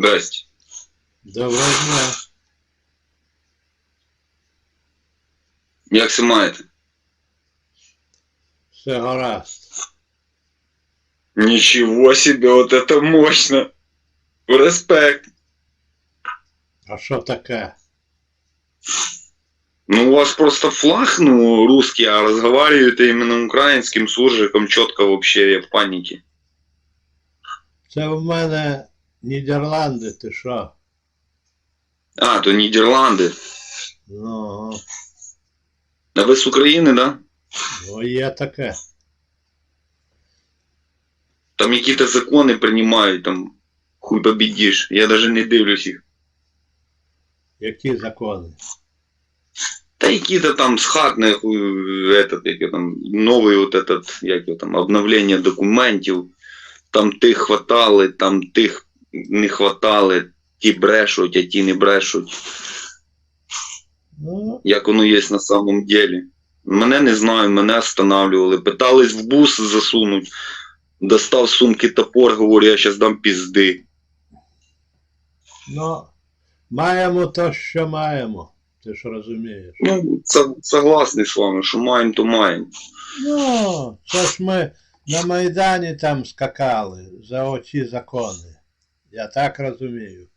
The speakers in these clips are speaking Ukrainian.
Здрасте. Доброго дня. Як це маєте? Все гаразд. Ничего себе, вот это мощно. Респект. А що таке? Ну, у вас просто флаг, ну, русский, а разговариваете именно украинским суржиком четко вообще, я в панике. Це в мене Нідерланди, ти що? А, то Нидерланды. Ну, А ви з України, да? ну є таке. Там які-то закони приймають, там хуй побідіш. Я даже не дивлюсь їх. Які закони? Та які-то там схатне, хуй, этот, як його там, новий от этот, як його там, обновлення документів. Там тих хватали, там тих не хватали, ті брешуть, а ті не брешуть. Ну, як воно є на самом деле. Мене не знаю, мене останавливали. Питались в бус засунуть. Достав з сумки топор, говорю, я зараз дам пізди. ну, маємо то, що маємо. Ти ж розумієш. Ну, це, согласний з вами, що маємо, то маємо. Ну, це ж ми на Майдані там скакали за оці закони. Я так розумію.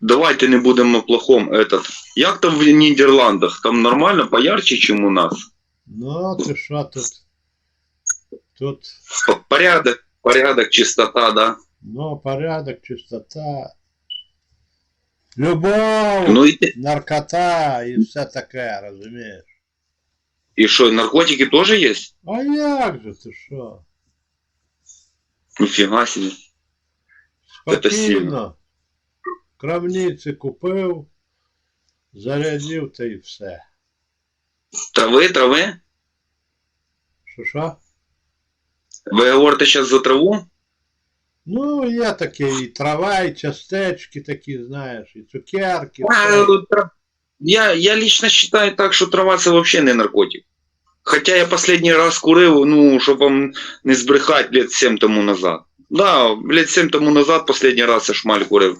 Давайте не будемо плохом. Этот. Як там в Нідерландах? Там нормально, поярче, ніж у нас. Ну, ти що тут? Тут, П- Порядок, порядок, чистота, да. ну, порядок, чистота. Любов, Ну і, те- наркота і все таке, розумієш? і що, наркотики теж є? А як же ти що? Ніфіга собі. Це сильно. Крамниці купив, зарядив та і все. Трави, трави? Що що? Ви говорите зараз за траву? Ну, є таке і трава, і частечки такі, знаєш, і цукерки. А, тра- Я, я лично считаю так, що трава це вообще не наркотик. Хоча я последний раз курив, ну, щоб вам не збрехати лет 7 тому назад. Да, лет 7 тому назад последний раз я шмаль курив.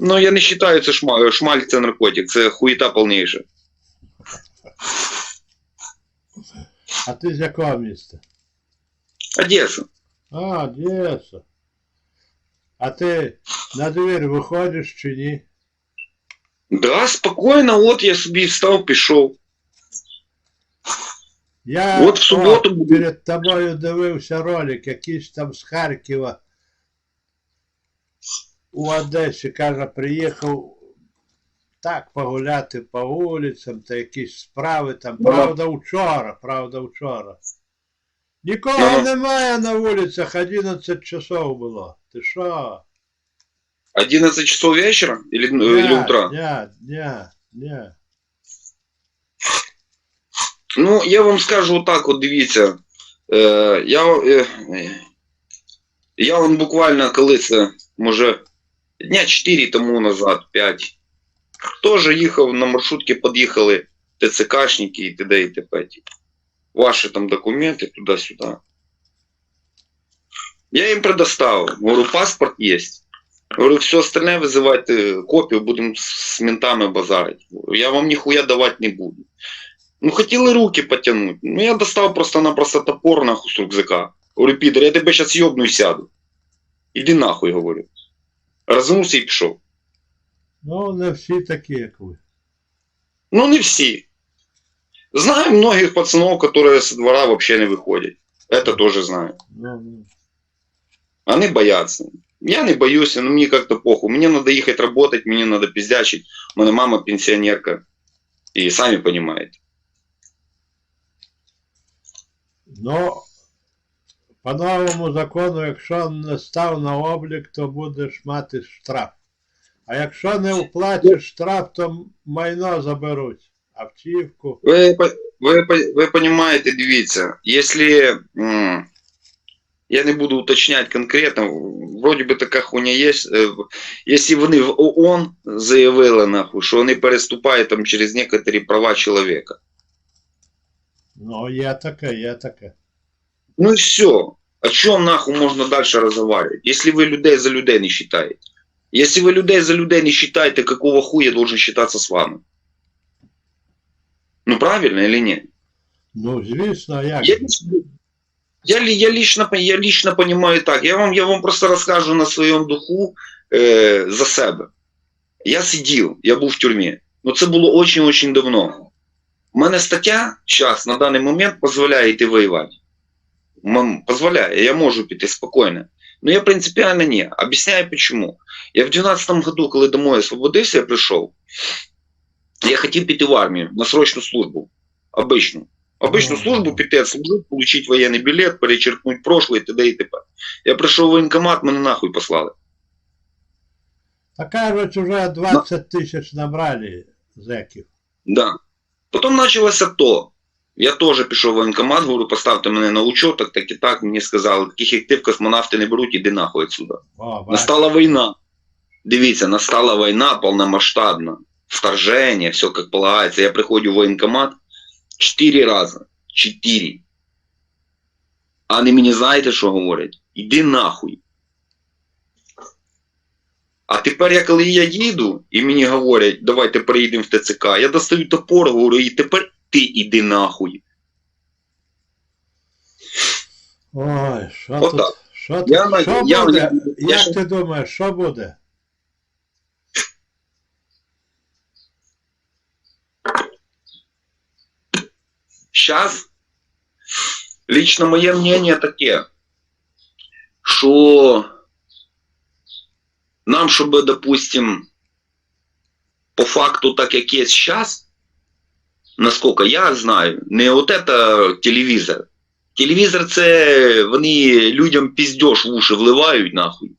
Ну, я не вважаю, це шмаль, шмаль це наркотик, це хуєта повніша. А ти з якого міста? Одеса. А, Одеса. А ти на двір виходиш чи ні? Да, спокійно, от я собі встав, пішов. Я От в суботу о, перед тобою дивився ролик, якийсь там з Харкова у Одесі, каже, приїхав так погуляти по вулицям, та якісь справи там. Ну, Правда, вчора, правда, вчора. Нікого Ну. немає на вулицях, 11 часов було. Ти що? 11 часов вечора или, или утра? Ні, ні, ні. Ну, я вам скажу отак, от дивіться. Е, я, е, я вам буквально коли це, може, дня 4 тому назад, 5, теж їхав на маршрутці, під'їхали ТЦКшники і т.д. і т.п. Ваші там документи туди-сюди. Я їм предоставив. Говорю, паспорт є. Говорю, все остальне визивайте копію, будемо з ментами базарити. Я вам ніхуя давати не буду. Ну, хотіли руки потягнуть. Ну, я достав просто-напросто топор нахуй з рюкзака. Говорю, підер, я тебе зараз йобну і сяду. Іди нахуй, говорю. Розвернувся і пішов. Ну, не всі такі, як ви. Ну, не всі. Знаю многих пацанов, которые со двора вообще не выходят. Это тоже знаю. Ну, ну. Они боятся. Я не боюсь, но мне как-то похуй. Мне надо ехать работать, мне надо пиздячить. У меня мама пенсионерка. И сами понимаете. Ну, по новому закону, якщо не став на облік, то будеш мати штраф. А якщо не вплатиш штраф, то майно заберуть. Автівку. Ви, ви, ви понимаете, дивіться, если м, я не буду уточнять конкретно, вроде би така хуйня є, е, якщо вони в ООН заявили нахуй, що вони переступають там через некоторі права чоловіка. Ну, є таке, є таке. Ну і все. О чем нахуй можно дальше разговаривать, если вы людей за людей не считаете? Если вы людей за людей не считаете, какого хуя должен считаться с вами? Ну правильно или нет? Ну, звісно, а як? Я, лично- я, ли- я, лично, по- я лично понимаю так. Я вам, я вам просто розкажу на своєму духу е, за себе. Я сидів, я був в тюрмі. Ну це було очень-очень давно. У мене стаття зараз на даний момент дозволяє йти воювати. Позволяє, я можу піти спокійно. Ну я принципіально ні. Об'ясняю почему. Я в 12 году, коли домой освободився, я прийшов. Я хотів піти в армію на срочну службу. Обичну. Обичну службу піти отслужити, получить воєнний білет, перечеркнуть прошлое, т.д. і т.п. Я прийшов в воєнкомат, мене нахуй послали. Та кажуть, уже 20 тисяч набрали зеків. Да. Потім почалося то. Я теж пішов в воєнкомат, говорю, поставте мене на учет, так, так і так. Мені сказали, таких як ти в космонавти не беруть, іди нахуй отсюда. О. Настала війна. Дивіться, настала війна повномасштабна. Вторжение, все как полагается. Я приходжу в воєнкомат чотири рази. Чотири. А вони мені знаєте, що говорять? Іди нахуй. А тепер, я коли я їду, і мені говорять, давайте переїдемо в ТЦК, я достаю топор, говорю, і тепер ти іди нахуй. Ой, що Отак. тут? Що, тут? Я що я- буде? я- я Як ще- ти думаєш, що буде? Сейчас лично моє мнение таке, що нам, щоб, допустим, по факту, так як є зараз, наскільки я знаю, не от это телевізор. Телевізор це вони людям піздьош в уші вливають нахуй.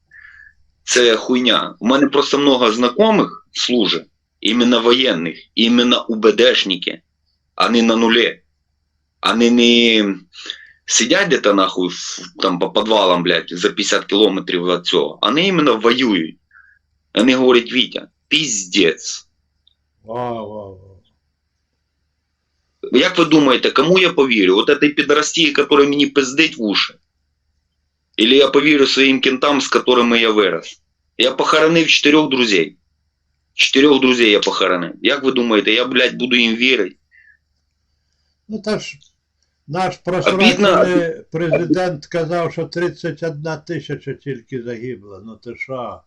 Це хуйня. У мене просто много знайомих служить, іменно воєнних, іменно УБДшники, а не на нулі. Они не сидять где-то нахуй там по подвалам, блядь, за 50 кілометрів від цього. Вони іменно воюють. Вони говорять, Вітя, піздець. О, о, о. Як ви думаєте, кому я повірю? От этой підрості, який мені пиздить в уші? Или я повірю своїм кентам, з которыми я вирос? Я похоронив чотирьох друзей. Чотирьох друзей я похоронив. Як ви думаєте, я, блядь, буду їм вірити? Ну та ж наш просрочений президент казав, що 31 тисяча тільки загибло. Ну ти що?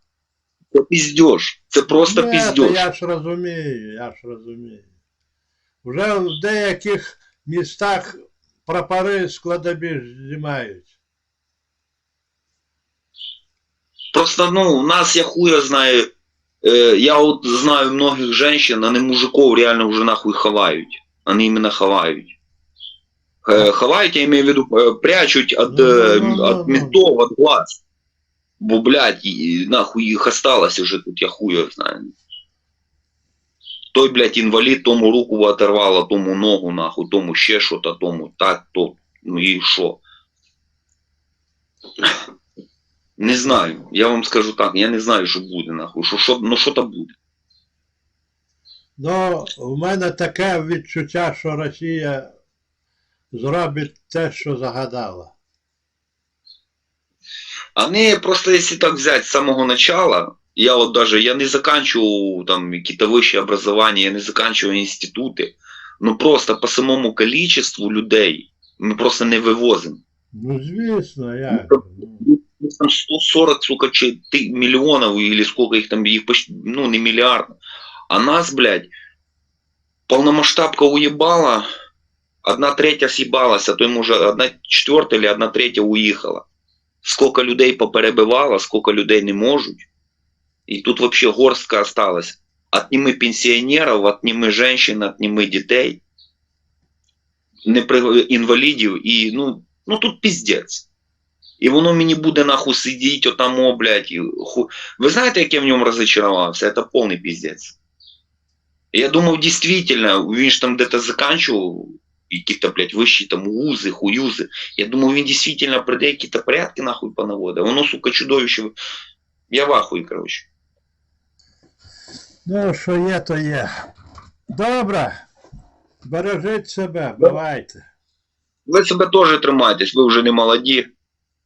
Це піздьош. Це просто Ні, та піздьош. я ж розумію, я ж розумію. Вже в деяких містах прапори складобіж знімають. Просто, ну, у нас, я хуя знаю, э, я вот знаю многих женщин, они мужиков реально уже нахуй ховають. Они именно ховають. Э, ховають, я имею в виду, э, прячуть от, э, Ну, ну, ну, от ну. ментов, от глаз. Бо, блядь, і, нахуй їх осталось уже тут, я хуя знаю. Той, блядь, інвалід, тому руку оторвало, тому ногу, нахуй, тому ще що-то, тому так, то, ну і що? Не знаю. Я вам скажу так, я не знаю, що буде, нахуй. Що, що, ну що то буде. Ну, у мене таке відчуття, що Росія зробить те, що загадала. А не просто если так взять с самого начала, я вот даже, я не заканчивал там какие-то высшие образования, я не заканчивал институты, но просто по самому количеству людей мы просто не вывозим. Ну, звісно, як. Ну, Ну, Там 140, сука, чи ты миллионов или сколько их там, их почти, ну, не миллиард. А нас, блядь, полномасштабка уебала, одна третя съебалась, а то ему уже одна четвертая или одна третя уїхала. Сколько людей поперебивало, сколько людей не можуть. І тут вообще горстка осталась. Отніми пенсіонерів, отніми женщин, отніми дітей, не при... інвалідів, і ну, ну тут піздець. І воно мені буде нахуй сидіти отам, о, блядь, і ху... Ви знаєте, як я в ньому розочарувався? Це повний піздець. Я думав, дійсно, він ж там де-то заканчивал какие-то, блядь, вищий там узы, хуюзи. Я думаю, він дійсно прийде якісь порядки нахуй понаводить. Воно, сука, чудовище. Я в ахуї, коротше. Ну, що є, то є. Добре. Бережіть себе, бувайте. Ви себе теж тримайтесь, ви вже не молоді.